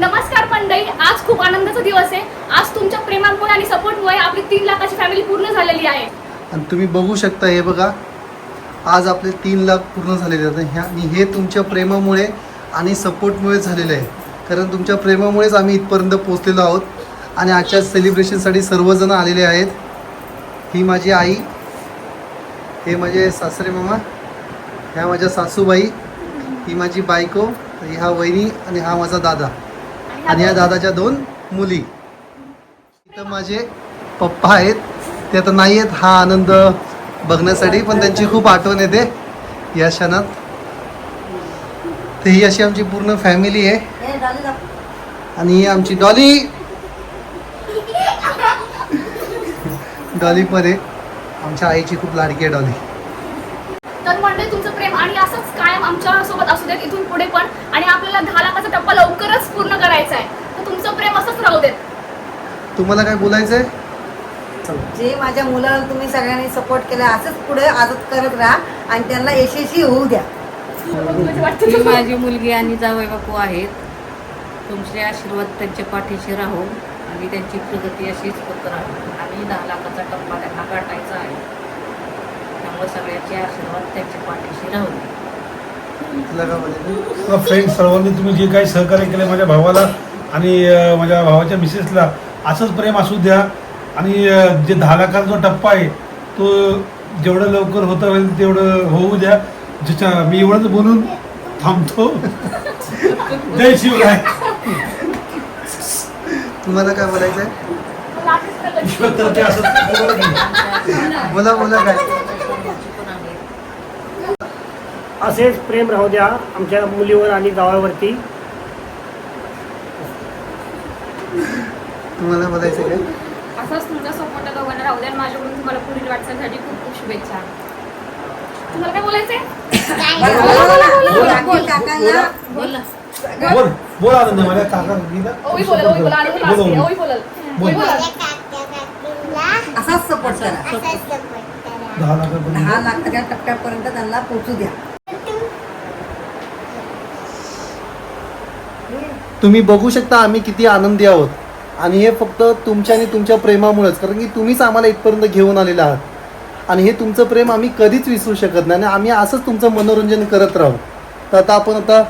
नमस्कार मंडळी आज खूप आनंदाचा दिवस आहे. आज तुमच्या प्रेमामुळे आणि सपोर्टमुळे आपली तीन लाखाची फॅमिली पूर्ण झालेली आहे. आणि तुम्ही बघू शकता हे बघा आज आपले तीन लाख पूर्ण झालेले आहेत. ह्या आणि हे तुमच्या प्रेमामुळे आणि सपोर्टमुळे झालेलं आहे. कारण तुमच्या प्रेमामुळेच आम्ही इथपर्यंत पोचलेलो आहोत. आणि आजच्या सेलिब्रेशनसाठी सर्वजण आलेले आहेत. ही माझी आई हे माझे सासरे मामा ह्या माझ्या सासूबाई ही माझी बायको ह्या वहिनी आणि हा माझा दादा. आणि या दादाच्या दोन मुली. इथं माझे पप्पा आहेत. ते आता नाही आहेत. हा आनंद बघण्यासाठी पण त्यांची खूप आठवण येते. या क्षणात. तर ही अशी आमची पूर्ण फॅमिली आहे. आणि ही आमची डॉली. डॉली पण आहे. आमच्या आईची खूप लाडकी आहे डॉली. तर म्हणजे तुमचं प्रेम आणि असंच कायम आमच्यासोबत असू देत. इथून पुढे पण आणि आपल्याला दहा लाखाचा टप्पा लवकरच पूर्ण करायचा आहे तर तुमचं प्रेम असंच राहू देत तुम्हाला काय बोलायचं आहे चला जे माझ्या मुलाला तुम्ही सगळ्यांनी सपोर्ट केला असंच पुढे आदत करत राहा आणि त्यांना यशस्वी होऊ द्या. ही माझी मुलगी आणि जावई बापू आहेत. तुमचे आशीर्वाद त्यांच्या पाठीशी राहून आणि त्यांची प्रगती अशीच होत राहू. आणि दहा लाखाचा टप्पा त्यांना गाठायचा आहे. त्यामुळे सगळ्यांचे आशीर्वाद त्यांच्या पाठीशी राहू फ्रेंड सर्वांनी तुम्ही जे काही सहकार्य केले माझ्या भावाला आणि माझ्या भावाच्या मिसेसला असंच प्रेम असू द्या. आणि जे दहा लाखाचा जो टप्पा आहे तो जेवढं लवकर होतं होईल तेवढं होऊ द्या. ज्याच्या मी एवढंच बोलून थांबतो. जय शिवराय. तुम्हाला काय बोलायचं आहे मला आधीच कळलं. ईश्वर तर ते असं बोलत नाही. बोला बोला काय? असेच प्रेम राहू द्या आमच्या मुलीवर आणि गावावरती. तुम्हाला बोलायचं काय? असंच तुमचा सपोर्ट दोघांना. राहू द्या माझ्याकडून तुम्हाला पुढील वाटचालीसाठी खूप खूप शुभेच्छा. तुम्हाला काय बोलायचंय? राखी काकांना. बोल. ना. बोल बोल आनंद माझ्या काका गीता. ओवी बोलल ओवी बोला. आनंद बोल, लास्ट बोल. ओवी बोलल बोल. ओवी बोलल असाच सपोर्ट करा. दहा लाखाच्या टप्प्यापर्यंत त्यांना पोहोचू द्या. तुम्ही बघू शकता आम्ही किती आनंदी आहोत. आणि हे फक्त तुमच्या आणि तुमच्या प्रेमामुळेच कारण की तुम्हीच आम्हाला इथपर्यंत घेऊन आलेला आहात. आणि हे तुमचं प्रेम आम्ही कधीच विसरू शकत नाही आणि आम्ही असंच तुमचं मनोरंजन करत राहू. तर आता आपण आता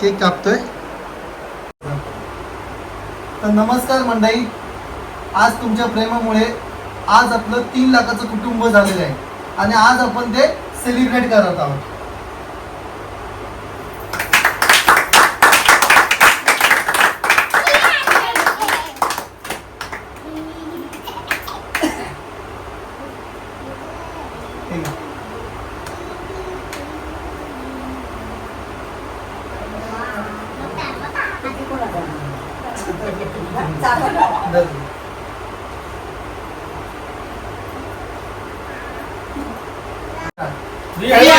केक कापतोय. तर नमस्कार मंडळी आज तुमच्या प्रेमामुळे आज आपलं तीन लाखाचं कुटुंब झालेलं आहे. आणि आज आपण ते सेलिब्रेट करत आहोत. Dạ, thế là.